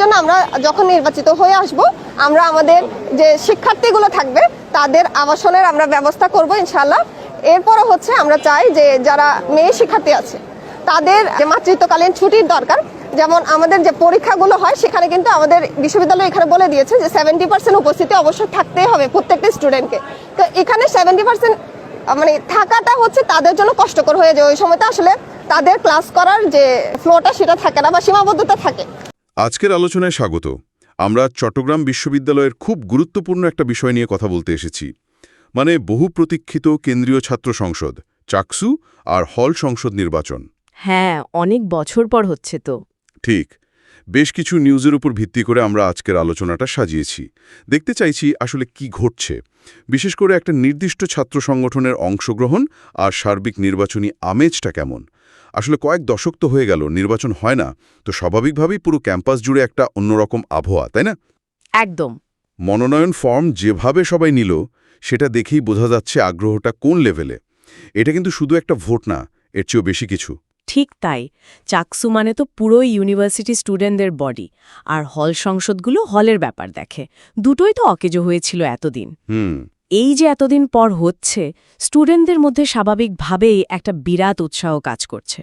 জন্য আমরা যখন নির্বাচিত হয়ে আসব, আমরা আমাদের যে শিক্ষার্থীগুলো থাকবে, তাদের আবাসনের আমরা ব্যবস্থা করব ইনশাল্লাহ এরপরে হচ্ছে আমরা চাই যে যারা মেয়ে শিক্ষার্থী আছে, তাদের যে মাতৃত্বকালীন ছুটির দরকার, যেমন আমাদের যে পরীক্ষাগুলো হয়, সেখানে কিন্তু আমাদের বিশ্ববিদ্যালয় এখানে বলে দিয়েছে যে সেভেন্টি পার্সেন্ট উপস্থিতি অবশ্যই থাকতেই হবে প্রত্যেকটা স্টুডেন্টকে তো এখানে সেভেন্টি পার্সেন্ট মানে থাকাটা হচ্ছে তাদের জন্য কষ্টকর হয়ে যায়। ওই সময়টা আসলে তাদের ক্লাস করার যে ফ্লোটা সেটা থাকে না বা সীমাবদ্ধতা থাকে। আজকের আলোচনায় স্বাগত। আমরা চট্টগ্রাম বিশ্ববিদ্যালয়ের খুব গুরুত্বপূর্ণ একটা বিষয় নিয়ে কথা বলতে এসেছি। মানে বহু প্রতীক্ষিত কেন্দ্রীয় ছাত্র সংসদ চাকসু আর হল সংসদ নির্বাচন। হ্যাঁ অনেক বছর পর হচ্ছে তো। ঠিক। বেশ কিছু নিউজের উপর ভিত্তি করে আমরা আজকের আলোচনাটা সাজিয়েছি। দেখতে চাইছি আসলে কি ঘটছে। বিশেষ করে একটা নির্দিষ্ট ছাত্র সংগঠনের অংশগ্রহণ আর সার্বিক নির্বাচনী আমেজটা কেমন। আসলে কয়েক দশক তো হয়ে গেল নির্বাচন হয় না তো স্বাভাবিকভাবেই পুরো ক্যাম্পাস জুড়ে একটা অন্যরকম আবহাওয়া তাই না? একদম। মনোনয়ন ফর্ম যেভাবে সবাই নিল সেটা দেখেই বোঝা যাচ্ছে আগ্রহটা কোন লেভেলে। এটা কিন্তু শুধু একটা ভোট না এর চেয়েও বেশি কিছু। ঠিক তাই। চাকসু মানে তো পুরো ইউনিভার্সিটি স্টুডেন্টদের বডি আর হল সংসদগুলো হলের ব্যাপার দেখে। দুটোই তো অকেজো হয়েছিল এতদিন। হুম। এই যে এতদিন পর হচ্ছে স্টুডেন্টদের মধ্যে স্বাভাবিকভাবেই একটা বিরাট উৎসাহ কাজ করছে।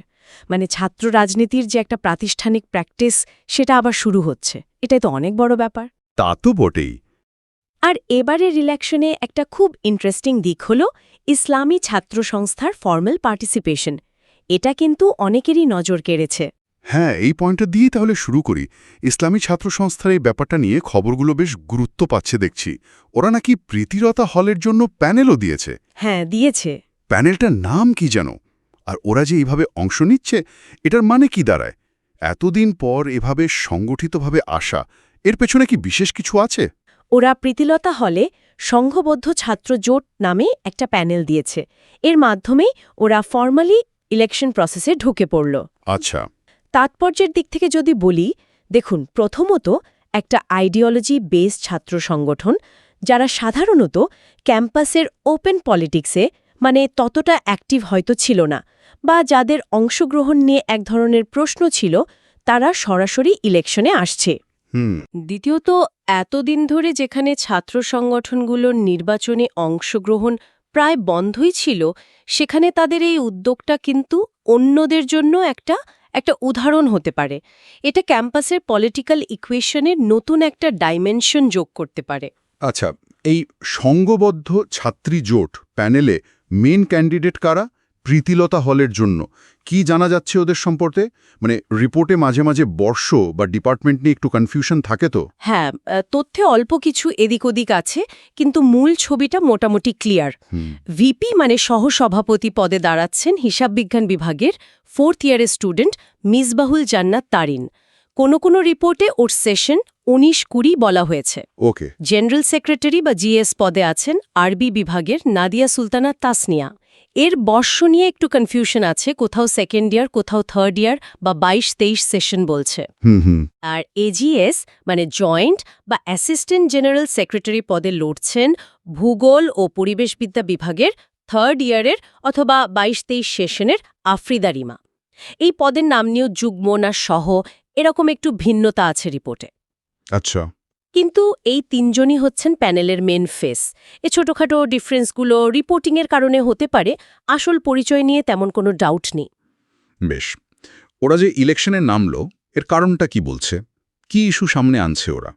মানে ছাত্র রাজনীতির যে একটা প্রাতিষ্ঠানিক প্র্যাকটিস সেটা আবার শুরু হচ্ছে। এটাই তো অনেক বড় ব্যাপার। তা তো বটেই। আর এবারের ইলেকশনে একটা খুব ইন্টারেস্টিং দিক হল ইসলামী ছাত্র সংস্থার ফর্মাল পার্টিসিপেশন। এটা কিন্তু অনেকেরই নজর কেড়েছে। হ্যাঁ এই পয়েন্টটা দিয়েই তাহলে শুরু করি। ইসলামী ছাত্র সংস্থার এই ব্যাপারটা নিয়ে খবরগুলো বেশ গুরুত্ব পাচ্ছে দেখছি। ওরা নাকি প্রীতিরতা হলের জন্য প্যানেলও দিয়েছে। হ্যাঁ দিয়েছে। প্যানেলটার নাম কি যেন? আর ওরা যে এইভাবে অংশ নিচ্ছে এটার মানে কি দাঁড়ায়? এতদিন পর এভাবে সংগঠিতভাবে আসা এর পেছনে কি বিশেষ কিছু আছে? ওরা প্রীতিলতা হলে সংঘবদ্ধ ছাত্র জোট নামে একটা প্যানেল দিয়েছে। এর মাধ্যমেই ওরা ফর্মালি ইলেকশন প্রসেসে ঢুকে পড়ল। আচ্ছা। তাৎপর্যের দিক থেকে যদি বলি দেখুন প্রথমত একটা আইডিওলজি বেস ছাত্র সংগঠন যারা সাধারণত ক্যাম্পাসের ওপেন পলিটিক্সে মানে ততটা অ্যাক্টিভ হয়তো ছিল না বা যাদের অংশগ্রহণ নিয়ে এক ধরনের প্রশ্ন ছিল তারা সরাসরি ইলেকশনে আসছে। দ্বিতীয়ত এতদিন ধরে যেখানে ছাত্র সংগঠনগুলোর নির্বাচনে অংশগ্রহণ প্রায় বন্ধই ছিল সেখানে তাদের এই উদ্যোগটা কিন্তু অন্যদের জন্য একটা একটা উদাহরণ হতে পারে। এটা ক্যাম্পাসের পলিটিক্যাল ইকুয়েশনের নতুন একটা ডাইমেনশন যোগ করতে পারে। আচ্ছা এই সংঘবদ্ধ ছাত্রী জোট প্যানেলে মেন ক্যান্ডিডেট কারা? প্রীতিলতা হলের জন্য। কি জানা যাচ্ছে ওদের সম্পর্কে? মানে রিপোর্টে মাঝে মাঝে বর্ষ বা ডিপার্টমেন্ট নিয়ে একটু কনফিউশন থাকে তো। হ্যাঁ তথ্যে অল্প কিছু এদিক ওদিক আছে কিন্তু মূল ছবিটা মোটামুটি ক্লিয়ার। ভিপি মানে সহসভাপতি পদে দাঁড়াচ্ছেন হিসাববিজ্ঞান বিভাগের ফোর্থ ইয়ারের স্টুডেন্ট মিসবাহুল জান্নাত তারিন। কোনো কোনো রিপোর্টে ওর সেশন উনিশ কুড়ি বলা হয়েছে। ওকে জেনারেল সেক্রেটারি বা জিএস পদে আছেন আরবি বিভাগের নাদিয়া সুলতানা তাসনিয়া। এর বর্ষ নিয়ে একটু কনফিউশন আছে কোথাও সেকেন্ড ইয়ার কোথাও থার্ড ইয়ার বা বাইশ তেইশ সেশন বলছে। আর এজিএস মানে জয়েন্ট বা অ্যাসিস্ট্যান্ট জেনারেল সেক্রেটারি পদে লড়ছেন ভূগোল ও পরিবেশবিদ্যা বিভাগের থার্ড ইয়ারের অথবা বাইশ তেইশ সেশনের আফ্রিদা রিমা। এই পদের নাম নিয়েও যুগ্ম না সহ এরকম একটু ভিন্নতা আছে রিপোর্টে। আচ্ছা। কিন্তু এই তিনজনই হচ্ছেন প্যানেলের মেন ফেস এ ছোটখাটো ডিফারেন্সগুলো রিপোর্টিংয়ের কারণে হতে পারে আসল পরিচয় নিয়ে তেমন কোনো ডাউট নেই। বেশ। ওরা যে ইলেকশনে নামলো এর কারণটা কি বলছে? কি ইস্যু সামনে আনছে ওরা?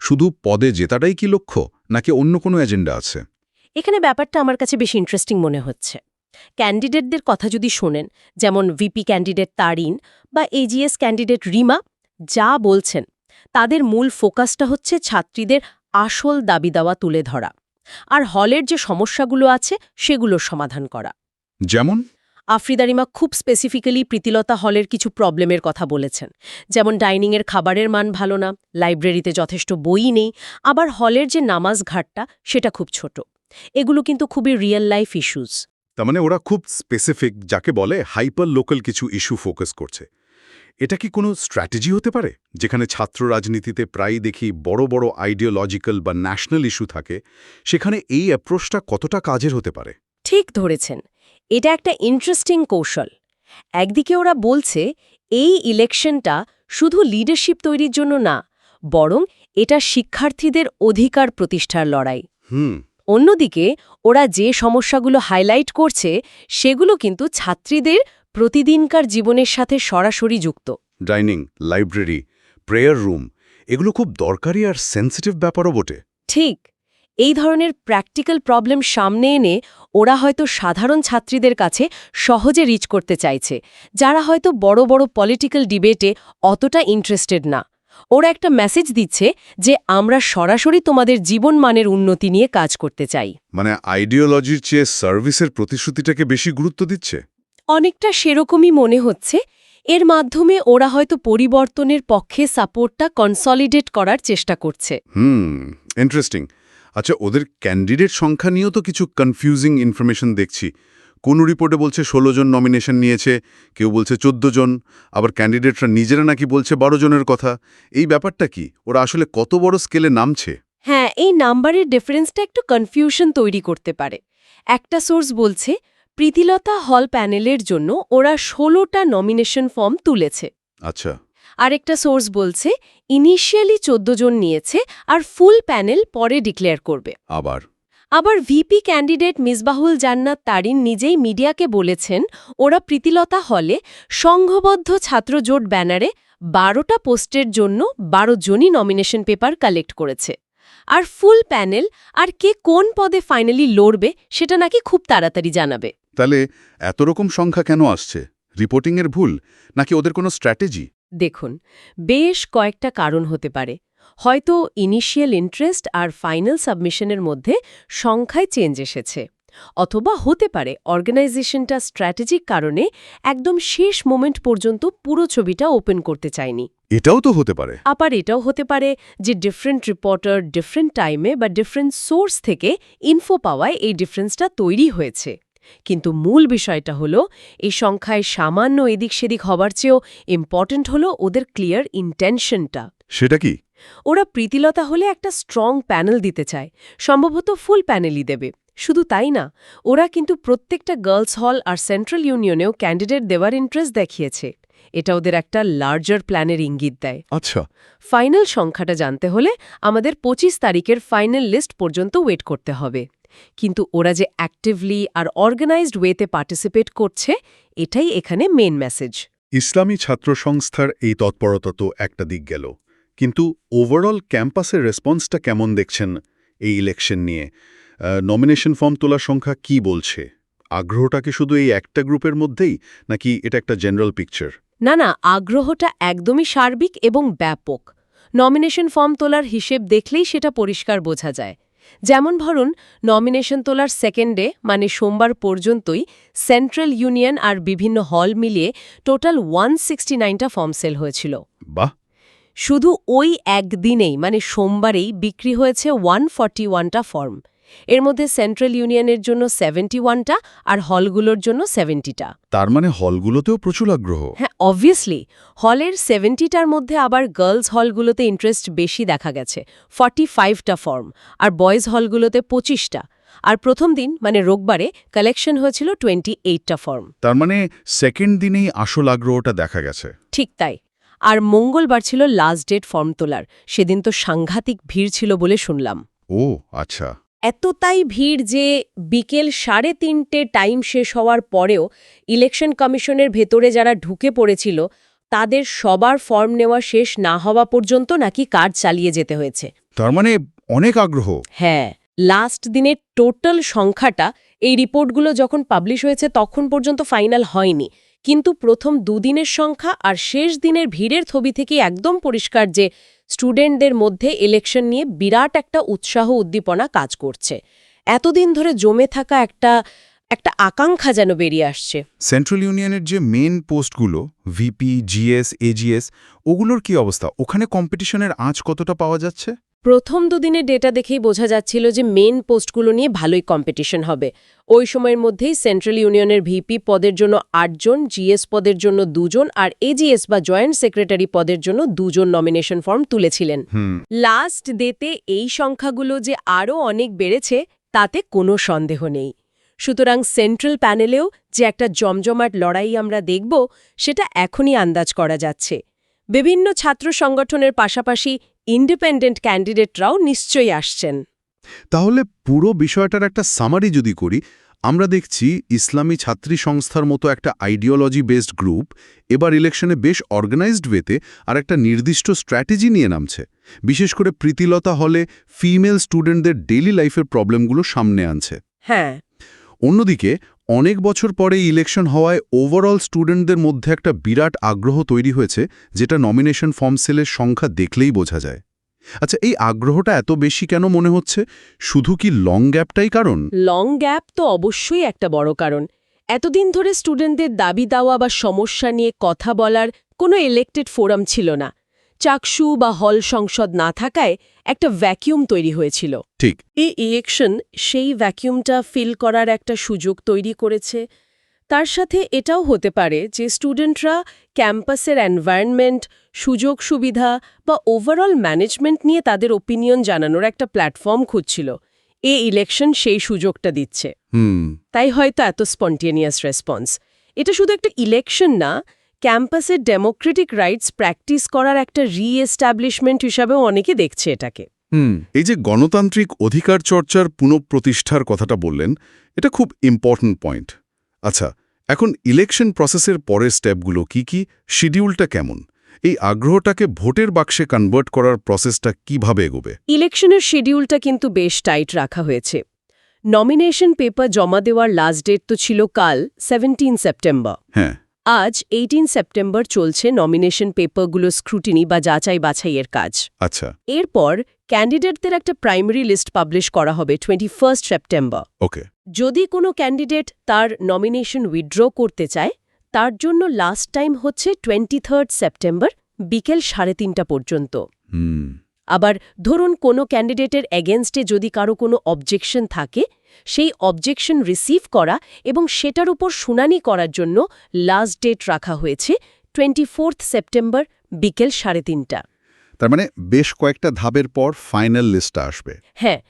শুধু পদে জেতাটাই কি লক্ষ্য নাকি অন্য কোনো এজেন্ডা আছে? এখানে ব্যাপারটা আমার কাছে বেশি ইন্টারেস্টিং মনে হচ্ছে। ক্যান্ডিডেটদের কথা যদি শোনেন যেমন ভিপি ক্যান্ডিডেট তারিন বা এজিএস ক্যান্ডিডেট রিমা যা বলছেন তাদের মূল ফোকাসটা হচ্ছে ছাত্রীদের আসল দাবি দাওয়া তুলে ধরা আর হলের যে সমস্যাগুলো আছে সেগুলোর সমাধান করা। যেমন? আফ্রিদা রিমা খুব স্পেসিফিক্যালি প্রীতিলতা হলের কিছু প্রবলেমের কথা বলেছেন যেমন ডাইনিংয়ের খাবারের মান ভালো না লাইব্রেরিতে যথেষ্ট বই নেই আবার হলের যে নামাজ ঘাটটা সেটা খুব ছোট। এগুলো কিন্তু খুবই রিয়েল লাইফ ইস্যুস তার মানে ওরা খুব স্পেসিফিক যাকে বলে হাইপার লোকাল কিছু ইস্যু ফোকাস করছে। এটা কি কোনো স্ট্র্যাটেজি হতে পারে? যেখানে ছাত্র রাজনীতিতে প্রায়ই দেখি বড় বড় আইডিওলজিক্যাল বা ন্যাশনাল ইস্যু থাকে সেখানে এই অ্যাপ্রোচটা কতটা কাজের হতে পারে? ঠিক ধরেছেন। এটা একটা ইন্টারেস্টিং কৌশল। একদিকে ওরা বলছে এই ইলেকশনটা শুধু লিডারশিপ তৈরির জন্য না বরং এটা শিক্ষার্থীদের অধিকার প্রতিষ্ঠার লড়াই। হুম। অন্যদিকে ওরা যে সমস্যাগুলো হাইলাইট করছে সেগুলো কিন্তু ছাত্রীদের প্রতিদিনকার জীবনের সাথে সরাসরি যুক্ত। ডাইনিং লাইব্রেরি প্রেয়ার রুম এগুলো খুব দরকারি আর সেন্সিটিভ ব্যাপারও বটে। ঠিক এই ধরনের প্র্যাকটিক্যাল প্রবলেম সামনে এনে ওরা হয়তো সাধারণ ছাত্রীদের কাছে সহজে রিচ করতে চাইছে যারা হয়তো বড় বড় পলিটিক্যাল ডিবেটে অতটা ইন্টারেস্টেড না। ওরা একটা মেসেজ দিচ্ছে যে আমরা সরাসরি তোমাদের জীবন মানের উন্নতি নিয়ে কাজ করতে চাই। মানে আইডিওলজির চেয়ে সার্ভিসের প্রতিশ্রুতিটাকে বেশি গুরুত্ব দিচ্ছে? অনেকটা সেরকমই মনে হচ্ছে। এর মাধ্যমে ওরা হয়তো পরিবর্তনের পক্ষে সাপোর্টটা কনসলিডেট করার চেষ্টা করছে। হুম ইন্টারেস্টিং আচ্ছা ওদের ক্যান্ডিডেট সংখ্যা নিয়েও তো কিছু কনফিউজিং ইনফরমেশন দেখছি। কোন রিপোর্টে বলছে ১৬ জন নমিনেশন নিয়েছে কেউ বলছে ১৪ জন আবার ক্যান্ডিডেটরা নিজেরা নাকি বলছে ১২ জনের কথা। এই ব্যাপারটা কি? ওরা আসলে কত বড় স্কেলে নামছে? হ্যাঁ এই নাম্বারের ডিফারেন্সটা একটু কনফিউশন তৈরি করতে পারে। একটা সোর্স বলছে প্রীতিলতা হল প্যানেলের জন্য ওরা ষোলোটা নমিনেশন ফর্ম তুলেছে। আচ্ছা। আরেকটা সোর্স বলছে ইনিশিয়ালি চোদ্দ জন নিয়েছে আর ফুল প্যানেল পরে ডিক্লেয়ার করবে। আবার। আবার ভিপি ক্যান্ডিডেট মিসবাহুল জান্নাত তারিন নিজেই মিডিয়াকে বলেছেন ওরা প্রীতিলতা হলে সংঘবদ্ধ ছাত্রজোট ব্যানারে বারোটা পোস্টের জন্য বারো জনই নমিনেশন পেপার কালেক্ট করেছে। আর ফুল প্যানেল আর কে কোন পদে ফাইনালি লড়বে সেটা নাকি খুব তাড়াতাড়ি জানাবে। তাহলে এত রকম সংখ্যা কেন আসছে? রিপোর্টিংয়ের ভুল? নাকি ওদের কোনো স্ট্র্যাটেজি দেখুন বেশ কয়েকটা কারণ হতে পারে। হয়তো ইনিশিয়াল ইন্টারেস্ট আর ফাইনাল সাবমিশনের মধ্যে সংখ্যায় চেঞ্জ এসেছে। অথবা হতে পারে অর্গানাইজেশনটা স্ট্র্যাটেজিক কারণে একদম শেষ মোমেন্ট পর্যন্ত পুরো ছবিটা ওপেন করতে চায়নি। এটাও তো হতে পারে। আবার এটাও হতে পারে যে ডিফারেন্ট রিপোর্টার ডিফারেন্ট টাইমে বা ডিফারেন্ট সোর্স থেকে ইনফো পাওয়ায় এই ডিফারেন্সটা তৈরি হয়েছে। কিন্তু মূল বিষয়টা হলো এই সংখ্যায় সামান্য এদিক সেদিক হবার চেয়েও ইম্পর্ট্যান্ট হলো ওদের ক্লিয়ার ইন্টেনশনটা সেটা কি? ওরা প্রীতিলতা হলে একটা স্ট্রং প্যানেল দিতে চায় সম্ভবত ফুল প্যানেলই দেবে। শুধু তাই না ওরা কিন্তু প্রত্যেকটা গার্লস হল আর সেন্ট্রাল ইউনিয়নেও ক্যান্ডিডেট দেওয়ার ইন্টারেস্ট দেখিয়েছে। এটা ওদের একটা লার্জার প্ল্যানের ইঙ্গিত দেয়। আচ্ছা। ফাইনাল সংখ্যাটা জানতে হলে আমাদের ২৫ তারিখের ফাইনাল লিস্ট পর্যন্ত ওয়েট করতে হবে। কিন্তু ওরা যে অ্যাক্টিভলি আর অর্গানাইজড ওয়েতে পার্টিসিপেট করছে এটাই এখানে মেন মেসেজ ইসলামী ছাত্র সংস্থার এই তৎপরতা তো একটা দিক গেল। কিন্তু ওভারঅল ক্যাম্পাসের রেসপন্সটা কেমন দেখছেন এই ইলেকশন নিয়ে? নমিনেশন ফর্ম তোলার সংখ্যা কি বলছে? আগ্রহটা কি শুধু এই একটা গ্রুপের মধ্যেই নাকি এটা একটা জেনারেল পিকচার না না আগ্রহটা একদমই সার্বিক এবং ব্যাপক। নমিনেশন ফর্ম তোলার হিসেব দেখলেই সেটা পরিষ্কার বোঝা যায়। যেমন ধরুন নমিনেশন তোলার সেকেন্ডে মানে সোমবার পর্যন্তই সেন্ট্রাল ইউনিয়ন আর বিভিন্ন হল মিলিয়ে টোটাল ওয়ান সিক্সটি নাইনটা ফর্ম সেল হয়েছিল। বাহ! শুধু ওই একদিনেই মানে সোমবারেই বিক্রি হয়েছে ওয়ান ফর্টি ওয়ানটা ফর্ম। এর মধ্যে সেন্ট্রাল ইউনিয়নের জন্য সেভেন্টি ওয়ানটা আর হলগুলোর জন্য সেভেন্টিটা। তার মানে হলগুলোতেও প্রচুর আগ্রহ। হ্যাঁ অবভিয়াসলি হলের সেভেন্টিটার মধ্যে আবার গার্লস হলগুলোতে ইন্টারেস্ট বেশি দেখা গেছে ফর্টি ফাইভটা ফর্ম আর বয়েজ হলগুলোতে পঁচিশটা। আর প্রথম দিন মানে রোববারে কালেকশন হয়েছিল টোয়েন্টি এইটটা ফর্ম তার মানে সেকেন্ড দিনেই আসল আগ্রহটা দেখা গেছে। ঠিক তাই। আর মঙ্গলবার ছিল লাস্ট ডেট ফর্ম তোলার। সেদিন তো সাংঘাতিক ভিড় ছিল বলে শুনলাম। ও আচ্ছা। এতটাই ভিড় যে বিকেল সাড়ে তিনটে টাইম শেষ হওয়ার পরেও ইলেকশন কমিশনের ভেতরে যারা ঢুকে পড়েছিল তাদের সবার ফর্ম নেওয়া শেষ না হওয়া পর্যন্ত নাকি কাজ চালিয়ে যেতে হয়েছে। তার মানে অনেক আগ্রহ? হ্যাঁ লাস্ট দিনের টোটাল সংখ্যাটা এই রিপোর্টগুলো যখন পাবলিশ হয়েছে তখন পর্যন্ত ফাইনাল হয়নি। কিন্তু প্রথম দুদিনের সংখ্যা আর শেষ দিনের ভিড়ের ছবি থেকে একদম পরিষ্কার যে স্টুডেন্টদের মধ্যে ইলেকশন নিয়ে বিরাট একটা উৎসাহ উদ্দীপনা কাজ করছে। এতদিন ধরে জমে থাকা একটা একটা আকাঙ্ক্ষা যেন বেরিয়ে আসছে। সেন্ট্রাল ইউনিয়নের যে মেন পোস্টগুলো ভিপি জিএস এজিএস ওগুলোর কি অবস্থা? ওখানে কম্পিটিশনের আঁচ কতটা পাওয়া যাচ্ছে? প্রথম দুদিনের ডেটা দেখেই বোঝা যাচ্ছিল যে মেন পোস্টগুলো নিয়ে ভালোই কম্পিটিশন হবে। ওই সময়ের মধ্যেই সেন্ট্রাল ইউনিয়নের ভিপি পদের জন্য আটজন জিএস পদের জন্য দুজন আর এজিএস বা জয়েন্ট সেক্রেটারি পদের জন্য দুজন নমিনেশন ফর্ম তুলেছিলেন। লাস্ট ডেতে এই সংখ্যাগুলো যে আরও অনেক বেড়েছে তাতে কোনো সন্দেহ নেই। সুতরাং সেন্ট্রাল প্যানেলেও যে একটা জমজমাট লড়াই আমরা দেখব সেটা এখনই আন্দাজ করা যাচ্ছে। বিভিন্ন ছাত্র সংগঠনের পাশাপাশি ইন্ডিপেন্ডেন্ট ক্যান্ডিডেটরাও নিশ্চয়ই আসছেন। তাহলে পুরো বিষয়টার একটা সামারি যদি করি আমরা দেখছি ইসলামী ছাত্রী সংস্থার মতো একটা আইডিওলজি বেসড গ্রুপ এবার ইলেকশনে বেশ অর্গানাইজড ওয়েতে আর একটা নির্দিষ্ট স্ট্র্যাটেজি নিয়ে নামছে। বিশেষ করে প্রীতিলতা হলে ফিমেল স্টুডেন্টদের ডেইলি লাইফের প্রবলেমগুলো সামনে আনছে। হ্যাঁ অন্যদিকে, অনেক বছর পরে ইলেকশন হওয়ায় ওভারঅল স্টুডেন্টদের মধ্যে একটা বিরাট আগ্রহ তৈরি হয়েছে, যেটা নমিনেশন ফর্ম সেলের সংখ্যা দেখলেই বোঝা যায়। আচ্ছা এই আগ্রহটা এত বেশি কেন মনে হচ্ছে? শুধু কি লং গ্যাপটাই কারণ? লং গ্যাপ তো অবশ্যই একটা বড় কারণ। এতদিন ধরে স্টুডেন্টদের দাবি দাওয়া বা সমস্যা নিয়ে কথা বলার কোনো ইলেক্টেড ফোরাম ছিল না। চাকসু বা হল সংসদ না থাকায় একটা ভ্যাকিউম তৈরি হয়েছিল। ঠিক। এই ইলেকশন সেই ভ্যাকিউমটা ফিল করার একটা সুযোগ তৈরি করেছে। তার সাথে এটাও হতে পারে যে স্টুডেন্টরা ক্যাম্পাসের এনভায়রনমেন্ট সুযোগ সুবিধা বা ওভারঅল ম্যানেজমেন্ট নিয়ে তাদের ওপিনিয়ন জানানোর একটা প্ল্যাটফর্ম খুঁজছিল। এ ইলেকশন সেই সুযোগটা দিচ্ছে। তাই হয়তো এত স্পন্টেনিয়াস রেসপন্স এটা শুধু একটা ইলেকশন না ক্যাম্পাসের ডেমোক্রেটিক রাইটস প্র্যাকটিস করার একটা রিএস্টাবলিশমেন্ট হিসাবেও অনেকে দেখছে এটাকে। হুম এই যে গণতান্ত্রিক অধিকার চর্চার পুনঃপ্রতিষ্ঠার কথাটা বললেন এটা খুব ইম্পর্ট্যান্ট পয়েন্ট আচ্ছা এখন ইলেকশন প্রসেসের পরের স্টেপগুলো কি কি? শিডিউলটা কেমন? এই আগ্রহটাকে ভোটের বাক্সে কনভার্ট করার প্রসেসটা কীভাবে এগোবে? ইলেকশনের শিডিউলটা কিন্তু বেশ টাইট রাখা হয়েছে। নমিনেশন পেপার জমা দেওয়ার লাস্ট ডেট তো ছিল কাল সেভেন্টিন সেপ্টেম্বর হ্যাঁ। আজ এইটিন সেপ্টেম্বর চলছে নমিনেশন পেপারগুলো স্ক্রুটিনি বা যাচাই বাছাইয়ের কাজ। আচ্ছা। এরপর ক্যান্ডিডেটদের একটা প্রাইমারি লিস্ট পাবলিশ করা হবে টোয়েন্টি ফার্স্ট সেপ্টেম্বর ওকে যদি কোনো ক্যান্ডিডেট তার নমিনেশন উইথড্র করতে চায় তার জন্য লাস্ট টাইম হচ্ছে টোয়েন্টি থার্ড সেপ্টেম্বর বিকেল সাড়ে তিনটা পর্যন্ত। আবার ধরুন কোনো ক্যান্ডিডেটের এগেনস্টে যদি কারও কোনো অবজেকশন থাকে সেই অবজেকশন রিসিভ করা এবং সেটার উপর শুনানি করার জন্য লাস্ট ডেট রাখা হয়েছে টোয়েন্টি ফোর্থ সেপ্টেম্বর বিকেল সাড়ে তিনটা। তার মানে বেশ কয়েকটা ধাপের পর ফাইনাল লিস্টটা আসবে। হ্যাঁ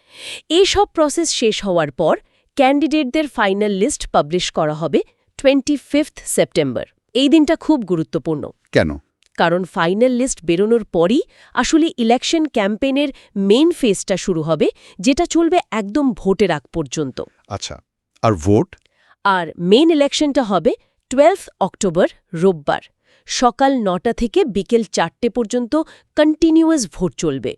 এই সব প্রসেস শেষ হওয়ার পর ক্যান্ডিডেটদের ফাইনাল লিস্ট পাবলিশ করা হবে টোয়েন্টি ফিফথ সেপ্টেম্বর এই দিনটা খুব গুরুত্বপূর্ণ। কেন? কারণ ফাইনাল লিস্ট বেরোনোর পরই আসলে ইলেকশন ক্যাম্পেইনের মেন ফেজটা শুরু হবে যেটা চলবে একদম ভোটের আগ পর্যন্ত। আচ্ছা আর ভোট? আর মেন ইলেকশনটা হবে টুয়েলভ অক্টোবর রোববার। সকাল নটা থেকে বিকেল চারটে পর্যন্ত কন্টিনিউয়াস ভোট চলবে।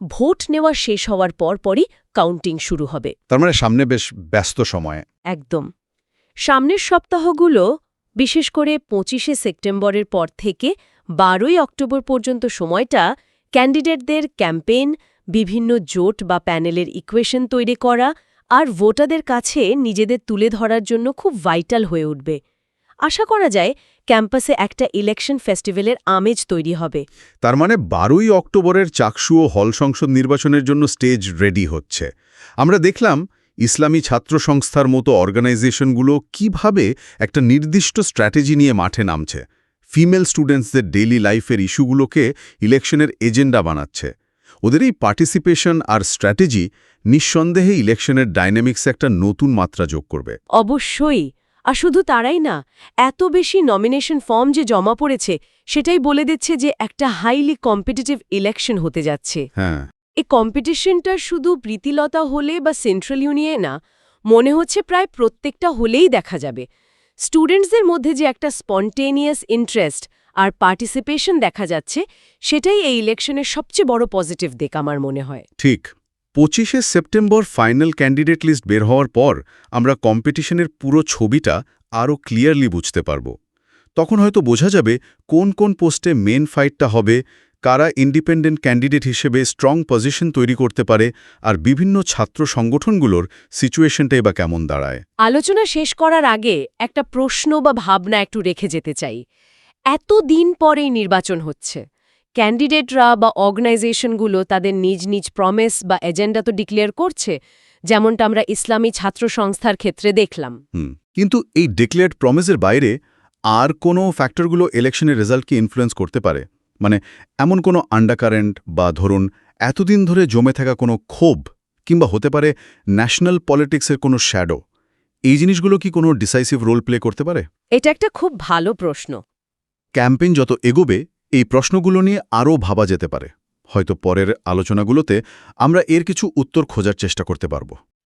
ভোট নেওয়া শেষ হওয়ার পরপরই কাউন্টিং শুরু হবে। তার মানে সামনে বেশ ব্যস্ত সময়। একদম। সামনের সপ্তাহগুলো বিশেষ করে পঁচিশে সেপ্টেম্বরের পর থেকে বারোই অক্টোবর পর্যন্ত সময়টা ক্যান্ডিডেটদের ক্যাম্পেইন, বিভিন্ন জোট বা প্যানেলের ইকুয়েশন তৈরি করা আর ভোটারদের কাছে নিজেদের তুলে ধরার জন্য খুব ভাইটাল হয়ে উঠবে। আশা করা যায় ক্যাম্পাসে একটা ইলেকশন ফেস্টিভ্যালের আমেজ তৈরি হবে। তার মানে বারোই অক্টোবরের চাকসু ও হল সংসদ নির্বাচনের জন্য স্টেজ রেডি হচ্ছে। আমরা দেখলাম ইসলামী ছাত্র সংস্থার মতো অর্গানাইজেশনগুলো কীভাবে একটা নির্দিষ্ট স্ট্র্যাটেজি নিয়ে মাঠে নামছে। ফিমেল স্টুডেন্টসদের ডেইলি লাইফের ইস্যুগুলোকে ইলেকশনের এজেন্ডা বানাচ্ছে। ওদের এই পার্টিসিপেশন আর স্ট্র্যাটেজি নিঃসন্দেহে ইলেকশনের ডাইনামিক্সে একটা নতুন মাত্রা যোগ করবে। অবশ্যই। আর শুধু তারাই না এত বেশি নমিনেশন ফর্ম যে জমা পড়েছে সেটাই বলে দিচ্ছে যে একটা হাইলি কম্পিটিটিভ ইলেকশন হতে যাচ্ছে। হ্যাঁ। এই কম্পিটিশনটা শুধু প্রীতিলতা হলে বা সেন্ট্রাল ইউনিয়নে না মনে হচ্ছে প্রায় প্রত্যেকটা হলেই দেখা যাবে। স্টুডেন্টসদের মধ্যে যে একটা স্পন্টেনিয়াস ইন্টারেস্ট আর পার্টিসিপেশন দেখা যাচ্ছে, সেটাই এই ইলেকশনের সবচেয়ে বড় পজিটিভ দিক আমার মনে হয়। ঠিক। পঁচিশে সেপ্টেম্বর ফাইনাল ক্যান্ডিডেট লিস্ট বের হওয়ার পর আমরা কম্পিটিশনের পুরো ছবিটা আরও ক্লিয়ারলি বুঝতে পারব। তখন হয়তো বোঝা যাবে কোন কোন পোস্টে মেন ফাইটটা হবে কারা ইন্ডিপেন্ডেন্ট ক্যান্ডিডেট হিসেবে স্ট্রং পজিশন তৈরি করতে পারে আর বিভিন্ন ছাত্র সংগঠনগুলোর সিচুয়েশনটাই বা কেমন দাঁড়ায়? আলোচনা শেষ করার আগে একটা প্রশ্ন বা ভাবনা একটু রেখে যেতে চাই। এত দিন পরেই নির্বাচন হচ্ছে। ক্যান্ডিডেটরা বা অর্গানাইজেশনগুলো তাদের নিজ নিজ প্রমিস বা এজেন্ডা তো ডিক্লেয়ার করছে যেমনটা আমরা ইসলামী ছাত্র সংস্থার ক্ষেত্রে দেখলাম। কিন্তু এই ডিক্লেয়ার্ড প্রমিসের বাইরে আর কোনো ফ্যাক্টরগুলো ইলেকশনের রেজাল্টকে ইনফ্লুয়েন্স করতে পারে? মানে এমন কোনো আন্ডারকারেন্ট বা ধরুন এতদিন ধরে জমে থাকা কোনো ক্ষোভ কিংবা হতে পারে ন্যাশনাল পলিটিক্সের কোনো শ্যাডো এই জিনিসগুলো কি কোনো ডিসাইসিভ রোল প্লে করতে পারে? এটা একটা খুব ভালো প্রশ্ন। ক্যাম্পেইন যত এগোবে এই প্রশ্নগুলো নিয়ে আরও ভাবা যেতে পারে। হয়তো পরের আলোচনাগুলোতে আমরা এর কিছু উত্তর খোঁজার চেষ্টা করতে পারব।